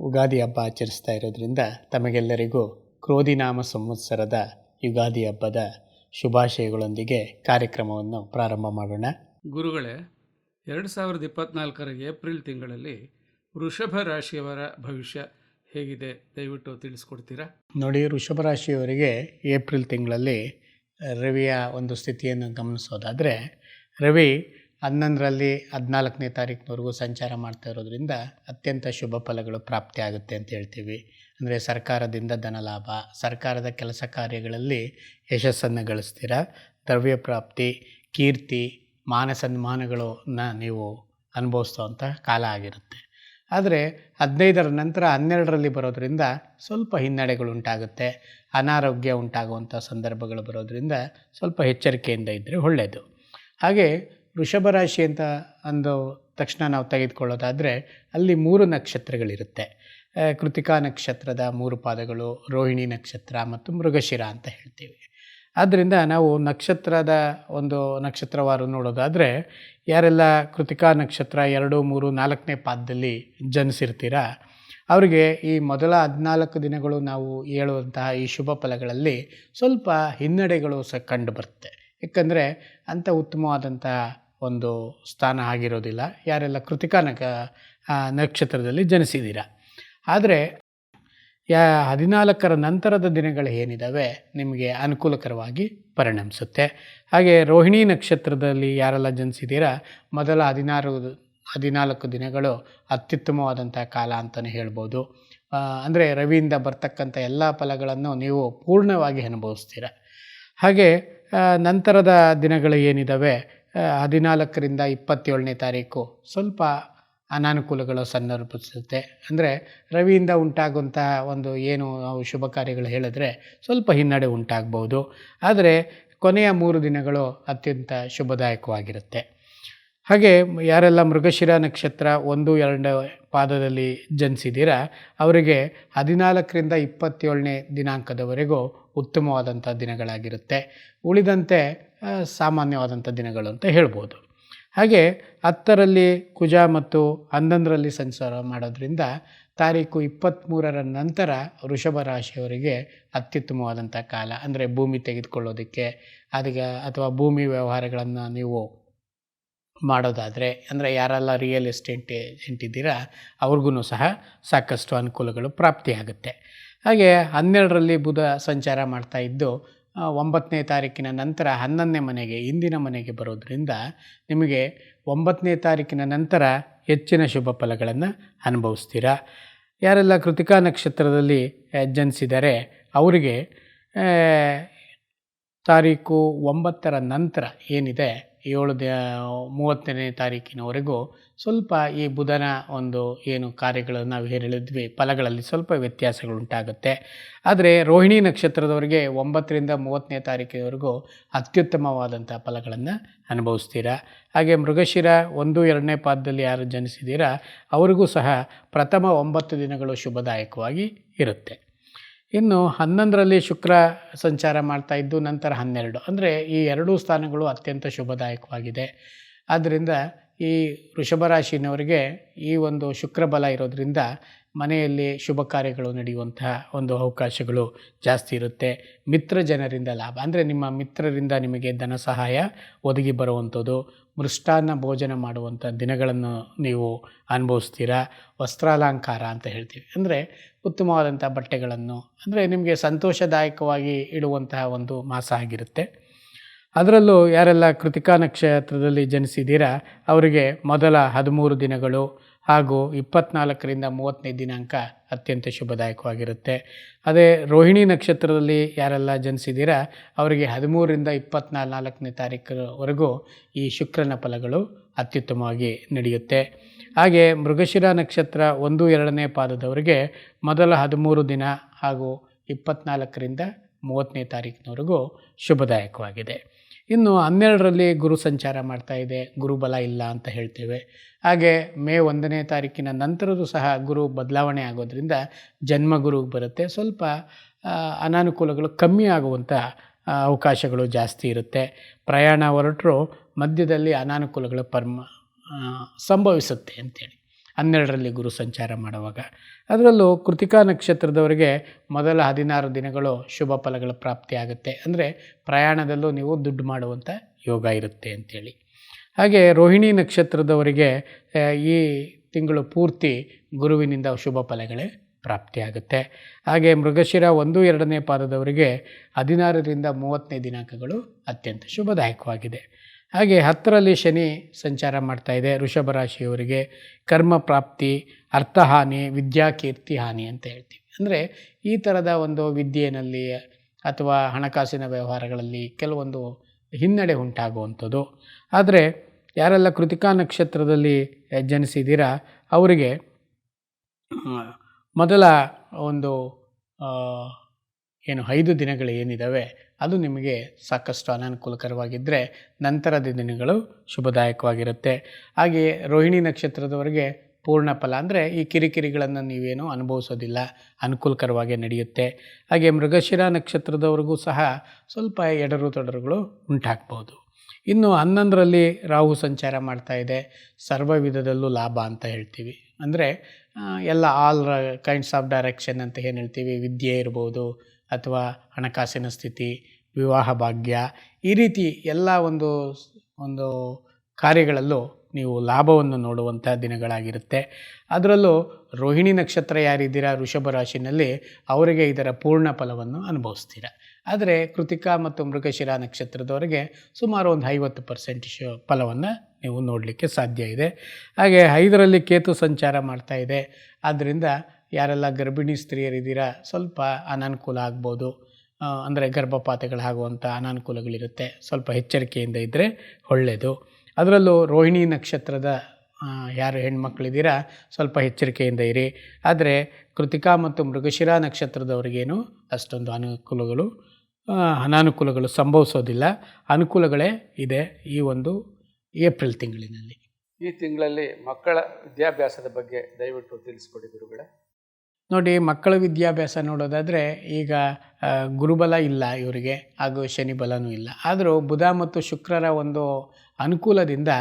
ಉಗಾದಿ ಹಬ್ಬ ಆಚರಿಸ್ತಾ ಇರೋದ್ರಿಂದ ತಮಗೆಲ್ಲರಿಗೂ ಕ್ರೋಧಿನಾಮ ಸಂವತ್ಸರದ ಯುಗಾದಿ ಹಬ್ಬದ ಶುಭಾಶಯಗಳೊಂದಿಗೆ ಕಾರ್ಯಕ್ರಮವನ್ನು ಪ್ರಾರಂಭ ಮಾಡೋಣ. ಗುರುಗಳೇ ಎರಡು ಸಾವಿರದ ಇಪ್ಪತ್ನಾಲ್ಕರ ಏಪ್ರಿಲ್ ತಿಂಗಳಲ್ಲಿ ವೃಷಭ ರಾಶಿಯವರ ಭವಿಷ್ಯ ಹೇಗಿದೆ ದಯವಿಟ್ಟು ತಿಳಿಸ್ಕೊಡ್ತೀರಾ? ನೋಡಿ ವೃಷಭ ರಾಶಿಯವರಿಗೆ ಏಪ್ರಿಲ್ ತಿಂಗಳಲ್ಲಿ ರವಿಯ ಒಂದು ಸ್ಥಿತಿಯನ್ನು ಗಮನಿಸೋದಾದರೆ ರವಿ ಹನ್ನೊಂದರಲ್ಲಿ ಹದಿನಾಲ್ಕನೇ ತಾರೀಕಿನವರೆಗೂ ಸಂಚಾರ ಮಾಡ್ತಾ ಇರೋದ್ರಿಂದ ಅತ್ಯಂತ ಶುಭ ಫಲಗಳು ಪ್ರಾಪ್ತಿ ಆಗುತ್ತೆ ಅಂತ ಹೇಳ್ತೀವಿ. ಅಂದರೆ ಸರ್ಕಾರದಿಂದ ಧನಲಾಭ ಸರ್ಕಾರದ ಕೆಲಸ ಕಾರ್ಯಗಳಲ್ಲಿ ಯಶಸ್ಸನ್ನು ಗಳಿಸ್ತೀರ? ದ್ರವ್ಯ ಪ್ರಾಪ್ತಿ, ಕೀರ್ತಿ, ಮಾನ ಸನ್ಮಾನಗಳನ್ನು ನೀವು ಅನುಭವಿಸ್ತೋವಂಥ ಕಾಲ ಆಗಿರುತ್ತೆ. ಆದರೆ ಹದಿನೈದರ ನಂತರ ಹನ್ನೆರಡರಲ್ಲಿ ಬರೋದರಿಂದ ಸ್ವಲ್ಪ ಹಿನ್ನಡೆಗಳು ಉಂಟಾಗುತ್ತೆ. ಅನಾರೋಗ್ಯ ಉಂಟಾಗುವಂಥ ಸಂದರ್ಭಗಳು ಬರೋದರಿಂದ ಸ್ವಲ್ಪ ಎಚ್ಚರಿಕೆಯಿಂದ ಇದ್ದರೆ ಒಳ್ಳೆಯದು ಹಾಗೆ ವೃಷಭ ರಾಶಿ ಅಂತ ಅಂದು ತಕ್ಷಣ ನಾವು ತೆಗೆದುಕೊಳ್ಳೋದಾದರೆ ಅಲ್ಲಿ ಮೂರು ನಕ್ಷತ್ರಗಳಿರುತ್ತೆ. ಕೃತಿಕಾ ನಕ್ಷತ್ರದ ಮೂರು ಪಾದಗಳು, ರೋಹಿಣಿ ನಕ್ಷತ್ರ ಮತ್ತು ಮೃಗಶಿರ ಅಂತ ಹೇಳ್ತೀವಿ. ಆದ್ದರಿಂದ ನಾವು ನಕ್ಷತ್ರದ ಒಂದು ನಕ್ಷತ್ರವಾರು ನೋಡೋದಾದರೆ ಯಾರೆಲ್ಲ ಕೃತಿಕಾ ನಕ್ಷತ್ರ ಎರಡು, ಮೂರು, ನಾಲ್ಕನೇ ಪಾದದಲ್ಲಿ ಜನಿಸಿರ್ತೀರ, ಅವರಿಗೆ ಈ ಮೊದಲ ಹದಿನಾಲ್ಕು ದಿನಗಳು ನಾವು ಹೇಳುವಂತಹ ಈ ಶುಭ ಫಲಗಳಲ್ಲಿ ಸ್ವಲ್ಪ ಹಿನ್ನಡೆಗಳು ಸಹ ಕಂಡು ಬರುತ್ತೆ. ಯಾಕಂದರೆ ಅಂಥ ಉತ್ತಮವಾದಂಥ ಒಂದು ಸ್ಥಾನ ಆಗಿರೋದಿಲ್ಲ. ಯಾರೆಲ್ಲ ಕೃತಿಕಾ ನಕ ನಕ್ಷತ್ರದಲ್ಲಿ ಜನಿಸಿದ್ದೀರ ಆದರೆ, ಯಾ, ಹದಿನಾಲ್ಕರ ನಂತರದ ದಿನಗಳು ಏನಿದ್ದಾವೆ ನಿಮಗೆ ಅನುಕೂಲಕರವಾಗಿ ಪರಿಣಮಿಸುತ್ತೆ. ಹಾಗೆ ರೋಹಿಣಿ ನಕ್ಷತ್ರದಲ್ಲಿ ಯಾರೆಲ್ಲ ಜನಿಸಿದ್ದೀರಾ ಮೊದಲ ಹದಿನಾರು, ಹದಿನಾಲ್ಕು ದಿನಗಳು ಅತ್ಯುತ್ತಮವಾದಂಥ ಕಾಲ ಅಂತಲೇ ಹೇಳ್ಬೋದು. ಅಂದರೆ ರವಿಯಿಂದ ಬರ್ತಕ್ಕಂಥ ಎಲ್ಲ ಫಲಗಳನ್ನು ನೀವು ಪೂರ್ಣವಾಗಿ ಅನುಭವಿಸ್ತೀರ. ಹಾಗೆ ನಂತರದ ದಿನಗಳು ಏನಿದ್ದಾವೆ ಹದಿನಾಲ್ಕರಿಂದ ಇಪ್ಪತ್ತೇಳನೇ ತಾರೀಕು ಸ್ವಲ್ಪ ಅನಾನುಕೂಲಗಳು ಸಂದರ್ಭಿಸುತ್ತೆ. ಅಂದರೆ ರವಿಯಿಂದ ಉಂಟಾಗುವಂಥ ಒಂದು ಏನು ನಾವು ಶುಭ ಕಾರ್ಯಗಳು ಹೇಳಿದ್ರೆ ಸ್ವಲ್ಪ ಹಿನ್ನಡೆ ಉಂಟಾಗ್ಬೋದು. ಆದರೆ ಕೊನೆಯ ಮೂರು ದಿನಗಳು ಅತ್ಯಂತ ಶುಭದಾಯಕವಾಗಿರುತ್ತೆ. ಹಾಗೆ ಯಾರೆಲ್ಲ ಮೃಗಶಿರ ನಕ್ಷತ್ರ ಒಂದು, ಎರಡು ಪಾದದಲ್ಲಿ ಜನಿಸಿದ್ದೀರಾ ಅವರಿಗೆ ಹದಿನಾಲ್ಕರಿಂದ ಇಪ್ಪತ್ತೇಳನೇ ದಿನಾಂಕದವರೆಗೂ ಉತ್ತಮವಾದಂಥ ದಿನಗಳಾಗಿರುತ್ತೆ. ಉಳಿದಂತೆ ಸಾಮಾನ್ಯವಾದಂಥ ದಿನಗಳು ಅಂತ ಹೇಳ್ಬೋದು. ಹಾಗೆ ಹತ್ತರಲ್ಲಿ ಕುಜ ಮತ್ತು ಹನ್ನೊಂದರಲ್ಲಿ ಸಂಚಾರ ಮಾಡೋದ್ರಿಂದ ತಾರೀಕು ಇಪ್ಪತ್ತ್ಮೂರರ ನಂತರ ವೃಷಭ ರಾಶಿಯವರಿಗೆ ಅತ್ಯುತ್ತಮವಾದಂಥ ಕಾಲ, ಅಂದರೆ ಭೂಮಿ ತೆಗೆದುಕೊಳ್ಳೋದಕ್ಕೆ ಅದಕ್ಕೆ ಅಥವಾ ಭೂಮಿ ವ್ಯವಹಾರಗಳನ್ನು ನೀವು ಮಾಡೋದಾದರೆ, ಅಂದರೆ ಯಾರೆಲ್ಲ ರಿಯಲ್ ಎಸ್ಟೇಟ್ ಏಜೆಂಟ್ ಇದ್ದೀರಾ, ಅವ್ರಿಗೂ ಸಹ ಸಾಕಷ್ಟು ಅನುಕೂಲಗಳು ಪ್ರಾಪ್ತಿಯಾಗುತ್ತೆ. ಹಾಗೆ ಹನ್ನೆರಡರಲ್ಲಿ ಬುಧ ಸಂಚಾರ ಮಾಡ್ತಾ ಇದ್ದು ಒಂಬತ್ತನೇ ತಾರೀಕಿನ ನಂತರ ಹನ್ನೊಂದನೇ ಮನೆಗೆ, ಇಂದಿನ ಮನೆಗೆ ಬರೋದರಿಂದ ನಿಮಗೆ ಒಂಬತ್ತನೇ ತಾರೀಕಿನ ನಂತರ ಹೆಚ್ಚಿನ ಶುಭ ಫಲಗಳನ್ನು ಅನುಭವಿಸ್ತೀರಾ? ಯಾರೆಲ್ಲ ಕೃತಿಕಾ ನಕ್ಷತ್ರದಲ್ಲಿ ಜನಿಸಿದರೆ, ಅವರಿಗೆ ತಾರೀಕು ಒಂಬತ್ತರ ನಂತರ ಏನಿದೆ, ಏಳು ದ, ಮೂವತ್ತನೇ ತಾರೀಕಿನವರೆಗೂ ಸ್ವಲ್ಪ ಈ ಬುಧನ ಒಂದು ಏನು ಕಾರ್ಯಗಳನ್ನು ನಾವು ಹೇಳಿದ್ವಿ, ಫಲಗಳಲ್ಲಿ ಸ್ವಲ್ಪ ವ್ಯತ್ಯಾಸಗಳುಂಟಾಗುತ್ತೆ. ಆದರೆ ರೋಹಿಣಿ ನಕ್ಷತ್ರದವರಿಗೆ ಒಂಬತ್ತರಿಂದ ಮೂವತ್ತನೇ ತಾರೀಕಿನವರೆಗೂ ಅತ್ಯುತ್ತಮವಾದಂಥ ಫಲಗಳನ್ನು ಅನುಭವಿಸ್ತೀರಾ? ಹಾಗೆ ಮೃಗಶಿರ ಒಂದು, ಎರಡನೇ ಪಾದದಲ್ಲಿ ಯಾರು ಜನಿಸಿದ್ದೀರಾ ಅವರಿಗೂ ಸಹ ಪ್ರಥಮ ಒಂಬತ್ತು ದಿನಗಳು ಶುಭದಾಯಕವಾಗಿ ಇರುತ್ತೆ. ಇನ್ನು ಹನ್ನೊಂದರಲ್ಲಿ ಶುಕ್ರ ಸಂಚಾರ ಮಾಡ್ತಾ ಇದ್ದು ನಂತರ ಹನ್ನೆರಡು. ಅಂದರೆ ಈ ಎರಡೂ ಸ್ಥಾನಗಳು ಅತ್ಯಂತ ಶುಭದಾಯಕವಾಗಿದೆ. ಆದ್ದರಿಂದ ಈ ವೃಷಭ ರಾಶಿಯವರಿಗೆ ಈ ಒಂದು ಶುಕ್ರ ಬಲ ಇರೋದ್ರಿಂದ ಮನೆಯಲ್ಲಿ ಶುಭ ಕಾರ್ಯಗಳು ನಡೆಯುವಂತಹ ಒಂದು ಅವಕಾಶಗಳು ಜಾಸ್ತಿ ಇರುತ್ತೆ. ಮಿತ್ರ ಜನರಿಂದ ಲಾಭ. ಅಂದರೆ ನಿಮ್ಮ ಮಿತ್ರರಿಂದ ನಿಮಗೆ ಧನ ಸಹಾಯ ಒದಗಿ ಬರುವಂಥದ್ದು. ಮೃಷ್ಟಾನ್ನ ಭೋಜನ ಮಾಡುವಂಥ ದಿನಗಳನ್ನು ನೀವು ಅನುಭವಿಸ್ತೀರಾ? ವಸ್ತ್ರಾಲಂಕಾರ ಅಂತ ಹೇಳ್ತೀವಿ. ಅಂದರೆ ಉತ್ತಮವಾದಂಥ ಬಟ್ಟೆಗಳನ್ನು, ಅಂದರೆ ನಿಮಗೆ ಸಂತೋಷದಾಯಕವಾಗಿ ಇಡುವಂತಹ ಒಂದು ಮಾಸ ಆಗಿರುತ್ತೆ. ಅದರಲ್ಲೂ ಯಾರೆಲ್ಲ ಕೃತಿಕಾ ನಕ್ಷತ್ರದಲ್ಲಿ ಜನಿಸಿದ್ದೀರಾ, ಅವರಿಗೆ ಮೊದಲ ಹದಿಮೂರು ದಿನಗಳು ಹಾಗೂ ಇಪ್ಪತ್ನಾಲ್ಕರಿಂದ ಮೂವತ್ತನೇ ದಿನಾಂಕ ಅತ್ಯಂತ ಶುಭದಾಯಕವಾಗಿರುತ್ತೆ. ಅದೇ ರೋಹಿಣಿ ನಕ್ಷತ್ರದಲ್ಲಿ ಯಾರೆಲ್ಲ ಜನಿಸಿದ್ದೀರಾ, ಅವರಿಗೆ ಹದಿಮೂರರಿಂದ ಇಪ್ಪತ್ನಾಲ್ಕನೇ ನಾಲ್ಕನೇ ತಾರೀಕರವರೆಗೂ ಈ ಶುಕ್ರನ ಫಲಗಳು ಅತ್ಯುತ್ತಮವಾಗಿ ನಡೆಯುತ್ತೆ. ಹಾಗೆ ಮೃಗಶಿರ ನಕ್ಷತ್ರ ಒಂದು, ಎರಡನೇ ಪಾದದವರಿಗೆ ಮೊದಲ ಹದಿಮೂರು ದಿನ ಹಾಗೂ ಇಪ್ಪತ್ನಾಲ್ಕರಿಂದ ಮೂವತ್ತನೇ ತಾರೀಕಿನವರೆಗೂ ಶುಭದಾಯಕವಾಗಿದೆ. ಇನ್ನು ಹನ್ನೆರಡರಲ್ಲಿ ಗುರು ಸಂಚಾರ ಮಾಡ್ತಾ ಇದೆ. ಗುರುಬಲ ಇಲ್ಲ ಅಂತ ಹೇಳ್ತೇವೆ. ಹಾಗೆ ಮೇ ಒಂದನೇ ತಾರೀಕಿನ ನಂತರದೂ ಸಹ ಗುರು ಬದಲಾವಣೆ ಆಗೋದ್ರಿಂದ ಜನ್ಮಗುರು ಬರುತ್ತೆ. ಸ್ವಲ್ಪ ಅನಾನುಕೂಲಗಳು ಕಮ್ಮಿ ಆಗುವಂಥ ಅವಕಾಶಗಳು ಜಾಸ್ತಿ ಇರುತ್ತೆ. ಪ್ರಯಾಣ ಹೊರಟರು ಮಧ್ಯದಲ್ಲಿ ಅನಾನುಕೂಲಗಳು ಪರ್ಮ ಸಂಭವಿಸುತ್ತೆ ಅಂತೇಳಿ. ಹನ್ನೆರಡರಲ್ಲಿ ಗುರು ಸಂಚಾರ ಮಾಡುವಾಗ. ಅದರಲ್ಲೂ ಕೃತಿಕಾ ನಕ್ಷತ್ರದವರಿಗೆ ಮೊದಲ ಹದಿನಾರು ದಿನಗಳು ಶುಭ ಫಲಗಳ ಪ್ರಾಪ್ತಿಯಾಗುತ್ತೆ. ಅಂದರೆ ಪ್ರಯಾಣದಲ್ಲೂ ನೀವು ದುಡ್ಡು ಮಾಡುವಂಥ ಯೋಗ ಇರುತ್ತೆ ಅಂಥೇಳಿ ಹಾಗೆ ರೋಹಿಣಿ ನಕ್ಷತ್ರದವರಿಗೆ ಈ ತಿಂಗಳು ಪೂರ್ತಿ ಗುರುವಿನಿಂದ ಶುಭ ಫಲಗಳೇ ಪ್ರಾಪ್ತಿಯಾಗುತ್ತೆ. ಹಾಗೆ ಮೃಗಶಿರ ಒಂದು, ಎರಡನೇ ಪಾದದವರಿಗೆ ಹದಿನಾರರಿಂದ ಮೂವತ್ತನೇ ದಿನಾಂಕಗಳು ಅತ್ಯಂತ ಶುಭದಾಯಕವಾಗಿದೆ. ಹಾಗೆ ಹತ್ತರಲ್ಲಿ ಶನಿ ಸಂಚಾರ ಮಾಡ್ತಾ ಇದೆ. ಋಷಭ ರಾಶಿಯವರಿಗೆ ಕರ್ಮ ಪ್ರಾಪ್ತಿ, ಅರ್ಥಹಾನಿ ವಿದ್ಯಾಕೀರ್ತಿ ಹಾನಿ ಅಂತ ಹೇಳ್ತೀವಿ. ಅಂದರೆ ಈ ಥರದ ಒಂದು ವಿದ್ಯೆಯಲ್ಲಿ ಅಥವಾ ಹಣಕಾಸಿನ ವ್ಯವಹಾರಗಳಲ್ಲಿ ಕೆಲವೊಂದು ಹಿನ್ನಡೆ ಉಂಟಾಗುವಂಥದ್ದು. ಆದರೆ ಯಾರೆಲ್ಲ ಕೃತಿಕಾ ನಕ್ಷತ್ರದಲ್ಲಿ ಜನಿಸಿದ್ದೀರಾ, ಅವರಿಗೆ ಮೊದಲ ಒಂದು ಏನು, ಐದು ದಿನಗಳು ಏನಿದ್ದಾವೆ ಅದು ನಿಮಗೆ ಸಾಕಷ್ಟು ಅನಾನುಕೂಲಕರವಾಗಿದ್ದರೆ ನಂತರದ ದಿನಗಳು ಶುಭದಾಯಕವಾಗಿರುತ್ತೆ. ಹಾಗೆಯೇ ರೋಹಿಣಿ ನಕ್ಷತ್ರದವರೆಗೆ ಪೂರ್ಣ ಫಲ ಅಂದರೆ ಈ ಕಿರಿಕಿರಿಗಳನ್ನು ನೀವೇನು ಅನುಭವಿಸೋದಿಲ್ಲ, ಅನುಕೂಲಕರವಾಗಿ ನಡೆಯುತ್ತೆ. ಹಾಗೆ ಮೃಗಶಿರ ನಕ್ಷತ್ರದವರೆಗೂ ಸಹ ಸ್ವಲ್ಪ ಎಡರು ತೊಡರುಗಳು ಉಂಟಾಗ್ಬೋದು. ಇನ್ನು ಹನ್ನೊಂದರಲ್ಲಿ ರಾಹು ಸಂಚಾರ ಮಾಡ್ತಾ ಇದೆ. ಸರ್ವ ವಿಧದಲ್ಲೂ ಲಾಭ ಅಂತ ಹೇಳ್ತೀವಿ. ಅಂದರೆ ಎಲ್ಲ ಆಲ್ ಕೈಂಡ್ಸ್ ಆಫ್ ಡೈರೆಕ್ಷನ್ ಅಂತ ಏನು ಹೇಳ್ತೀವಿ? ವಿದ್ಯೆ ಇರ್ಬೋದು ಅಥವಾ ಹಣಕಾಸಿನ ಸ್ಥಿತಿ, ವಿವಾಹ ಭಾಗ್ಯ, ಈ ರೀತಿ ಎಲ್ಲ ಒಂದು ಒಂದು ಕಾರ್ಯಗಳಲ್ಲೂ ನೀವು ಲಾಭವನ್ನು ನೋಡುವಂಥ ದಿನಗಳಾಗಿರುತ್ತೆ. ಅದರಲ್ಲೂ ರೋಹಿಣಿ ನಕ್ಷತ್ರ ಯಾರಿದ್ದೀರಾ ವೃಷಭ ರಾಶಿನಲ್ಲಿ, ಅವರಿಗೆ ಇದರ ಪೂರ್ಣ ಫಲವನ್ನು ಅನುಭವಿಸ್ತೀರ. ಆದರೆ ಕೃತಿಕಾ ಮತ್ತು ಮೃಗಶಿರಾ ನಕ್ಷತ್ರದವರೆಗೆ ಸುಮಾರು ಒಂದು ಐವತ್ತು ಪರ್ಸೆಂಟ್ ಶ, ಫಲವನ್ನು ನೀವು ನೋಡಲಿಕ್ಕೆ ಸಾಧ್ಯ ಇದೆ. ಹಾಗೆ ಐದರಲ್ಲಿ ಕೇತು ಸಂಚಾರ ಮಾಡ್ತಾ ಇದೆ. ಆದ್ದರಿಂದ ಯಾರೆಲ್ಲ ಗರ್ಭಿಣಿ ಸ್ತ್ರೀಯರಿದ್ದೀರಾ, ಸ್ವಲ್ಪ ಅನಾನುಕೂಲ ಆಗ್ಬೋದು. ಅಂದರೆ ಗರ್ಭಪಾತಗಳಾಗುವಂಥ ಅನಾನುಕೂಲಗಳಿರುತ್ತೆ. ಸ್ವಲ್ಪ ಎಚ್ಚರಿಕೆಯಿಂದ ಇದ್ದರೆ ಒಳ್ಳೆಯದು ಅದರಲ್ಲೂ ರೋಹಿಣಿ ನಕ್ಷತ್ರದ ಯಾರು ಹೆಣ್ಮಕ್ಳಿದ್ದೀರಾ, ಸ್ವಲ್ಪ ಎಚ್ಚರಿಕೆಯಿಂದ ಇರಿ. ಆದರೆ ಕೃತಿಕಾ ಮತ್ತು ಮೃಗಶಿರಾ ನಕ್ಷತ್ರದವರಿಗೇನು ಅಷ್ಟೊಂದು ಅನುಕೂಲಗಳು ಅನಾನುಕೂಲಗಳು ಸಂಭವಿಸೋದಿಲ್ಲ. ಅನುಕೂಲಗಳೇ ಇದೆ ಈ ಒಂದು ಏಪ್ರಿಲ್ ತಿಂಗಳಿನಲ್ಲಿ. ಈ ತಿಂಗಳಲ್ಲಿ ಮಕ್ಕಳ ವಿದ್ಯಾಭ್ಯಾಸದ ಬಗ್ಗೆ ದಯವಿಟ್ಟು ತಿಳಿಸ್ಕೊಡಿ ಗುರುಗಳೇ. ನೋಡಿ, ಮಕ್ಕಳ ವಿದ್ಯಾಭ್ಯಾಸ ನೋಡೋದಾದರೆ ಈಗ ಗುರುಬಲ ಇಲ್ಲ ಇವರಿಗೆ, ಹಾಗೂ ಶನಿ ಬಲನೂ ಇಲ್ಲ. ಆದರೂ ಬುಧ ಮತ್ತು ಶುಕ್ರರ ಒಂದು ಅನುಕೂಲದಿಂದ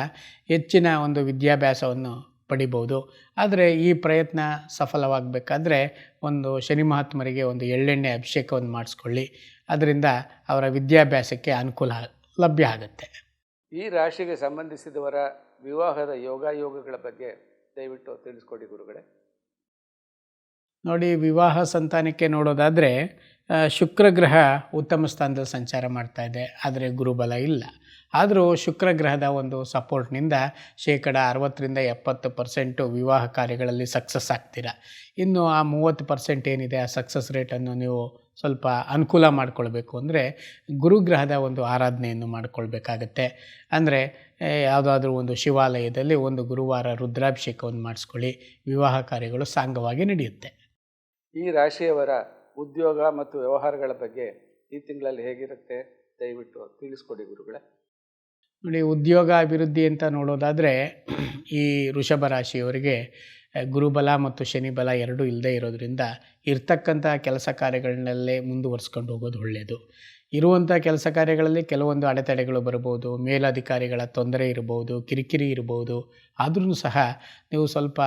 ಹೆಚ್ಚಿನ ಒಂದು ವಿದ್ಯಾಭ್ಯಾಸವನ್ನು ಪಡಿಬೋದು ಆದರೆ ಈ ಪ್ರಯತ್ನ ಸಫಲವಾಗಬೇಕಾದ್ರೆ ಒಂದು ಶನಿ ಮಹಾತ್ಮರಿಗೆ ಒಂದು ಎಳ್ಳೆಣ್ಣೆ ಅಭಿಷೇಕವನ್ನು ಮಾಡಿಸ್ಕೊಳ್ಳಿ. ಅದರಿಂದ ಅವರ ವಿದ್ಯಾಭ್ಯಾಸಕ್ಕೆ ಅನುಕೂಲ ಲಭ್ಯ ಆಗುತ್ತೆ. ಈ ರಾಶಿಗೆ ಸಂಬಂಧಿಸಿದವರ ವಿವಾಹದ ಯೋಗಾಯೋಗಗಳ ಬಗ್ಗೆ ದಯವಿಟ್ಟು ತಿಳಿಸ್ಕೊಡಿ ಗುರುಗಳೇ. ನೋಡಿ ವಿವಾಹ ಸಂತಾನಕ್ಕೆ ನೋಡೋದಾದರೆ ಶುಕ್ರಗ್ರಹ ಶುಕ್ರ ಗ್ರಹ ಉತ್ತಮ ಸ್ಥಾನದಲ್ಲಿ ಸಂಚಾರ ಮಾಡ್ತಾ ಇದೆ. ಆದರೆ ಗುರುಬಲ ಇಲ್ಲ. ಆದರೂ ಶುಕ್ರ ಗ್ರಹದ ಒಂದು ಸಪೋರ್ಟ್ನಿಂದ ಶೇಕಡ ಅರವತ್ತರಿಂದ ಎಪ್ಪತ್ತು ಪರ್ಸೆಂಟು ವಿವಾಹ ಕಾರ್ಯಗಳಲ್ಲಿ ಸಕ್ಸಸ್ ಆಗ್ತೀರಾ? ಇನ್ನು ಆ ಮೂವತ್ತು ಪರ್ಸೆಂಟ್ ಏನಿದೆ, ಆ ಸಕ್ಸಸ್ ರೇಟನ್ನು ನೀವು ಸ್ವಲ್ಪ ಅನುಕೂಲ ಮಾಡಿಕೊಳ್ಬೇಕು ಅಂದರೆ ಗುರುಗ್ರಹದ ಒಂದು ಆರಾಧನೆಯನ್ನು ಮಾಡಿಕೊಳ್ಬೇಕಾಗತ್ತೆ. ಅಂದರೆ ಯಾವುದಾದ್ರೂ ಒಂದು ಶಿವಾಲಯದಲ್ಲಿ ಒಂದು ಗುರುವಾರ ರುದ್ರಾಭಿಷೇಕವನ್ನು ಮಾಡಿಸ್ಕೊಳ್ಳಿ. ವಿವಾಹ ಕಾರ್ಯಗಳು ಸಾಂಗವಾಗಿ ನಡೆಯುತ್ತೆ. ಈ ರಾಶಿಯವರ ಉದ್ಯೋಗ ಮತ್ತು ವ್ಯವಹಾರಗಳ ಬಗ್ಗೆ ಈ ತಿಂಗಳಲ್ಲಿ ಹೇಗಿರುತ್ತೆ ದಯವಿಟ್ಟು ತಿಳಿಸ್ಕೊಡಿ ಗುರುಗಳೇ. ನೋಡಿ, ಉದ್ಯೋಗ ಅಭಿವೃದ್ಧಿ ಅಂತ ನೋಡೋದಾದರೆ ಈ ವೃಷಭ ರಾಶಿಯವರಿಗೆ ಗುರುಬಲ ಮತ್ತು ಶನಿಬಲ ಎರಡೂ ಇಲ್ಲದೇ ಇರೋದ್ರಿಂದ ಇರ್ತಕ್ಕಂಥ ಕೆಲಸ ಕಾರ್ಯಗಳನ್ನಲ್ಲೇ ಮುಂದುವರಿಸ್ಕೊಂಡು ಹೋಗೋದು ಒಳ್ಳೆಯದು ಇರುವಂಥ ಕೆಲಸ ಕಾರ್ಯಗಳಲ್ಲಿ ಕೆಲವೊಂದು ಅಡೆತಡೆಗಳು ಬರ್ಬೋದು, ಮೇಲಧಿಕಾರಿಗಳ ತೊಂದರೆ ಇರ್ಬೋದು, ಕಿರಿಕಿರಿ ಇರ್ಬೋದು, ಆದ್ರೂ ಸಹ ನೀವು ಸ್ವಲ್ಪ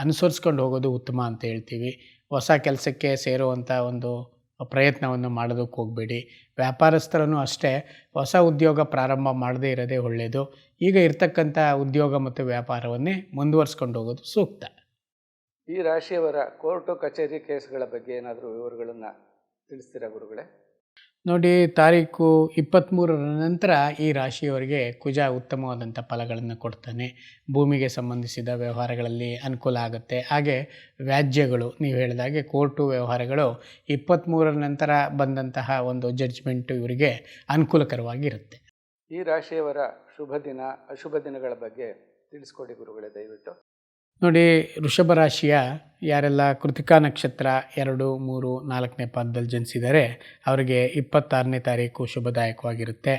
ಅನುಸರಿಸ್ಕೊಂಡು ಹೋಗೋದು ಉತ್ತಮ ಅಂತ ಹೇಳ್ತೀವಿ. ಹೊಸ ಕೆಲಸಕ್ಕೆ ಸೇರುವಂಥ ಒಂದು ಪ್ರಯತ್ನವನ್ನು ಮಾಡೋದಕ್ಕೆ ಹೋಗಬೇಡಿ. ವ್ಯಾಪಾರಸ್ಥರನ್ನು ಅಷ್ಟೇ ಹೊಸ ಉದ್ಯೋಗ ಪ್ರಾರಂಭ ಮಾಡದೇ ಇರೋದೇ ಒಳ್ಳೆಯದು ಈಗ ಇರ್ತಕ್ಕಂಥ ಉದ್ಯೋಗ ಮತ್ತು ವ್ಯಾಪಾರವನ್ನೇ ಮುಂದುವರಿಸ್ಕೊಂಡು ಹೋಗೋದು ಸೂಕ್ತ. ಈ ರಾಶಿಯವರ ಕೋರ್ಟು ಕಚೇರಿ ಕೇಸ್ಗಳ ಬಗ್ಗೆ ಏನಾದರೂ ವಿವರಗಳನ್ನು ತಿಳಿಸ್ತೀರಾ ಗುರುಗಳೇ? ನೋಡಿ, ತಾರೀಕು ಇಪ್ಪತ್ತ್ಮೂರರ ನಂತರ ಈ ರಾಶಿಯವರಿಗೆ ಕುಜ ಉತ್ತಮವಾದಂಥ ಫಲಗಳನ್ನು ಕೊಡ್ತಾನೆ. ಭೂಮಿಗೆ ಸಂಬಂಧಿಸಿದ ವ್ಯವಹಾರಗಳಲ್ಲಿ ಅನುಕೂಲ ಆಗುತ್ತೆ. ಹಾಗೆ ವ್ಯಾಜ್ಯಗಳು, ನೀವು ಹೇಳಿದಾಗೆ ಕೋರ್ಟು ವ್ಯವಹಾರಗಳು ಇಪ್ಪತ್ತ್ಮೂರರ ನಂತರ ಬಂದಂತಹ ಒಂದು ಜಡ್ಜ್ಮೆಂಟು ಇವರಿಗೆ ಅನುಕೂಲಕರವಾಗಿರುತ್ತೆ ಈ ರಾಶಿಯವರ ಶುಭ ದಿನ, ಅಶುಭ ದಿನಗಳ ಬಗ್ಗೆ ತಿಳಿಸ್ಕೊಡಿ ಗುರುಗಳೇ, ದಯವಿಟ್ಟು. ನೋಡಿ, ವೃಷಭ ರಾಶಿಯ ಯಾರೆಲ್ಲ ಕೃತಿಕಾ ನಕ್ಷತ್ರ ಎರಡು, ಮೂರು, ನಾಲ್ಕನೇ ಪಾದದಲ್ಲಿ ಜನಿಸಿದರೆ ಅವರಿಗೆ ಇಪ್ಪತ್ತಾರನೇ ತಾರೀಕು ಶುಭದಾಯಕವಾಗಿರುತ್ತೆ.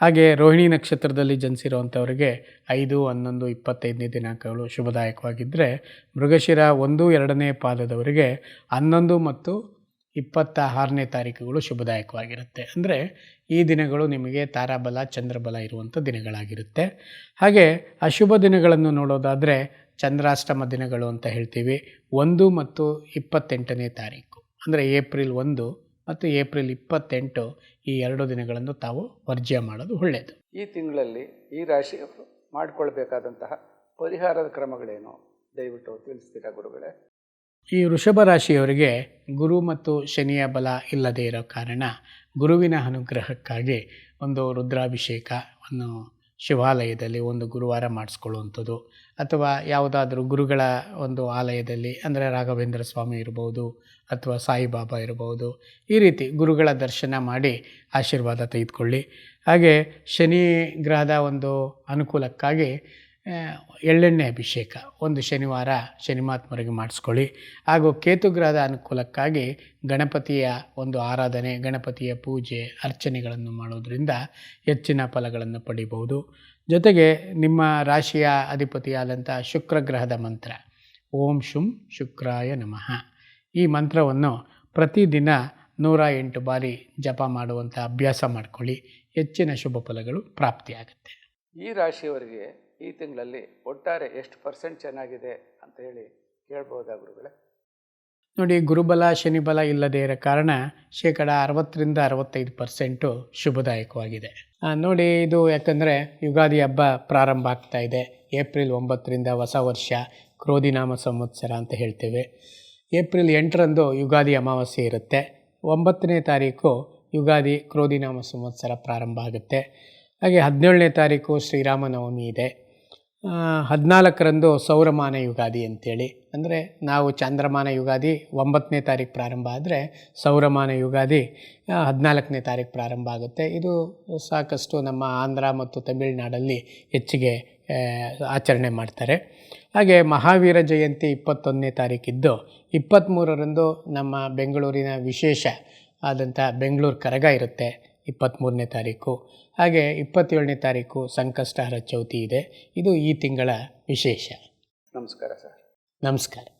ಹಾಗೆ ರೋಹಿಣಿ ನಕ್ಷತ್ರದಲ್ಲಿ ಜನಿಸಿರುವಂಥವರಿಗೆ ಐದು, ಹನ್ನೊಂದು, ಇಪ್ಪತ್ತೈದನೇ ದಿನಾಂಕಗಳು ಶುಭದಾಯಕವಾಗಿದ್ದರೆ, ಮೃಗಶಿರ ಒಂದು, ಎರಡನೇ ಪಾದದವರಿಗೆ ಹನ್ನೊಂದು ಮತ್ತು ಇಪ್ಪತ್ತ ಆರನೇ ತಾರೀಕುಗಳು ಶುಭದಾಯಕವಾಗಿರುತ್ತೆ. ಅಂದರೆ ಈ ದಿನಗಳು ನಿಮಗೆ ತಾರಾಬಲ, ಚಂದ್ರಬಲ ಇರುವಂಥ ದಿನಗಳಾಗಿರುತ್ತೆ. ಹಾಗೆ ಅಶುಭ ದಿನಗಳನ್ನು ನೋಡೋದಾದರೆ ಚಂದ್ರಾಷ್ಟಮ ದಿನಗಳು ಅಂತ ಹೇಳ್ತೀವಿ. ಒಂದು ಮತ್ತು ಇಪ್ಪತ್ತೆಂಟನೇ ತಾರೀಕು. ಅಂದರೆ ಏಪ್ರಿಲ್ ಒಂದು ಮತ್ತು ಏಪ್ರಿಲ್ ಇಪ್ಪತ್ತೆಂಟು ಈ ಎರಡು ದಿನಗಳನ್ನು ತಾವು ವರ್ಜ್ಯ ಮಾಡೋದು ಒಳ್ಳೆಯದು ಈ ತಿಂಗಳಲ್ಲಿ ಈ ರಾಶಿ ಮಾಡಿಕೊಳ್ಬೇಕಾದಂತಹ ಪರಿಹಾರದ ಕ್ರಮಗಳೇನು? ದಯವಿಟ್ಟು ತಿಳಿಸ್ತೀರಾ ಗುರುಗಳೇ? ಈ ವೃಷಭ ರಾಶಿಯವರಿಗೆ ಗುರು ಮತ್ತು ಶನಿಯ ಬಲ ಇಲ್ಲದೇ ಇರೋ ಕಾರಣ ಗುರುವಿನ ಅನುಗ್ರಹಕ್ಕಾಗಿ ಒಂದು ರುದ್ರಾಭಿಷೇಕವನ್ನು ಶಿವಾಲಯದಲ್ಲಿ ಒಂದು ಗುರುವಾರ ಮಾಡಿಸ್ಕೊಳ್ಳುವಂಥದ್ದು. ಅಥವಾ ಯಾವುದಾದ್ರೂ ಗುರುಗಳ ಒಂದು ಆಲಯದಲ್ಲಿ ಅಂದರೆ ರಾಘವೇಂದ್ರ ಸ್ವಾಮಿ ಇರ್ಬೋದು ಅಥವಾ ಸಾಯಿಬಾಬಾ ಇರ್ಬೋದು, ಈ ರೀತಿ ಗುರುಗಳ ದರ್ಶನ ಮಾಡಿ ಆಶೀರ್ವಾದ ತೆಗೆದುಕೊಳ್ಳಿ. ಹಾಗೆ ಶನಿ ಗ್ರಹದ ಒಂದು ಅನುಕೂಲಕ್ಕಾಗಿ ಎಳ್ಳೆಣ್ಣೆ ಅಭಿಷೇಕ. ಒಂದು ಶನಿವಾರ ಶನಿಮಾತ್ಮರಿಗೆ ಮಾಡಿಸ್ಕೊಳ್ಳಿ. ಹಾಗೂ ಕೇತುಗ್ರಹದ ಅನುಕೂಲಕ್ಕಾಗಿ ಗಣಪತಿಯ ಒಂದು ಆರಾಧನೆ, ಗಣಪತಿಯ ಪೂಜೆ, ಅರ್ಚನೆಗಳನ್ನು ಮಾಡೋದರಿಂದ ಹೆಚ್ಚಿನ ಫಲಗಳನ್ನು ಪಡಿಬಹುದು. ಜೊತೆಗೆ ನಿಮ್ಮ ರಾಶಿಯ ಅಧಿಪತಿಯಾದಂಥ ಶುಕ್ರಗ್ರಹದ ಮಂತ್ರ, ಓಂ ಶುಂ ಶುಕ್ರಾಯ ನಮಃ. ಈ ಮಂತ್ರವನ್ನು ಪ್ರತಿದಿನ ನೂರ ಎಂಟು ಬಾರಿ ಜಪ ಮಾಡುವಂಥ ಅಭ್ಯಾಸ ಮಾಡಿಕೊಳ್ಳಿ. ಹೆಚ್ಚಿನ ಶುಭ ಫಲಗಳು ಪ್ರಾಪ್ತಿಯಾಗುತ್ತೆ. ಈ ರಾಶಿಯವರಿಗೆ ಈ ತಿಂಗಳಲ್ಲಿ ಒಟ್ಟಾರೆ ಎಷ್ಟು ಪರ್ಸೆಂಟ್ ಚೆನ್ನಾಗಿದೆ ಅಂತ ಹೇಳಿ ಕೇಳ್ಬೋದಾ ಗುರುಗಳೇ? ನೋಡಿ, ಗುರುಬಲ, ಶನಿಬಲ ಇಲ್ಲದೇ ಇರೋ ಕಾರಣ ಶೇಕಡ ಅರವತ್ತರಿಂದ ಅರವತ್ತೈದು ಪರ್ಸೆಂಟು ಶುಭದಾಯಕವಾಗಿದೆ. ನೋಡಿ, ಇದು ಯಾಕಂದರೆ ಯುಗಾದಿ ಹಬ್ಬ ಪ್ರಾರಂಭ ಆಗ್ತಾ ಇದೆ. ಏಪ್ರಿಲ್ ಒಂಬತ್ತರಿಂದ ಹೊಸ ವರ್ಷ ಕ್ರೋಧಿನಾಮ ಸಂವತ್ಸರ ಅಂತ ಹೇಳ್ತೇವೆ. ಏಪ್ರಿಲ್ ಎಂಟರಂದು ಯುಗಾದಿ ಅಮಾವಾಸ್ಯೆ ಇರುತ್ತೆ. ಒಂಬತ್ತನೇ ತಾರೀಕು ಯುಗಾದಿ ಕ್ರೋಧಿನಾಮ ಸಂವತ್ಸರ ಪ್ರಾರಂಭ ಆಗುತ್ತೆ. ಹಾಗೆ ಹದಿನೇಳನೇ ತಾರೀಕು ಶ್ರೀರಾಮನವಮಿ ಇದೆ. ಹದಿನಾಲ್ಕರಂದು ಸೌರಮಾನ ಯುಗಾದಿ ಅಂತೇಳಿ. ಅಂದರೆ ನಾವು ಚಾಂದ್ರಮಾನ ಯುಗಾದಿ ಒಂಬತ್ತನೇ ತಾರೀಕು ಪ್ರಾರಂಭ ಆದರೆ ಸೌರಮಾನ ಯುಗಾದಿ ಹದಿನಾಲ್ಕನೇ ತಾರೀಕು ಪ್ರಾರಂಭ ಆಗುತ್ತೆ. ಇದು ಸಾಕಷ್ಟು ನಮ್ಮ ಆಂಧ್ರ ಮತ್ತು ತಮಿಳುನಾಡಲ್ಲಿ ಹೆಚ್ಚಿಗೆ ಆಚರಣೆ ಮಾಡ್ತಾರೆ. ಹಾಗೆ ಮಹಾವೀರ ಜಯಂತಿ ಇಪ್ಪತ್ತೊಂದನೇ ತಾರೀಕಿದ್ದು ಇಪ್ಪತ್ತ್ಮೂರರಂದು ನಮ್ಮ ಬೆಂಗಳೂರಿನ ವಿಶೇಷ ಆದಂಥ ಬೆಂಗಳೂರು ಕರಗ ಇರುತ್ತೆ. ಇಪ್ಪತ್ತ್ಮೂರನೇ ತಾರೀಕು. ಹಾಗೆ ಇಪ್ಪತ್ತೇಳನೇ ತಾರೀಕು ಸಂಕಷ್ಟಹರ ಚೌತಿ ಇದೆ. ಇದು ಈ ತಿಂಗಳ ವಿಶೇಷ. ನಮಸ್ಕಾರ ಸರ್. ನಮಸ್ಕಾರ.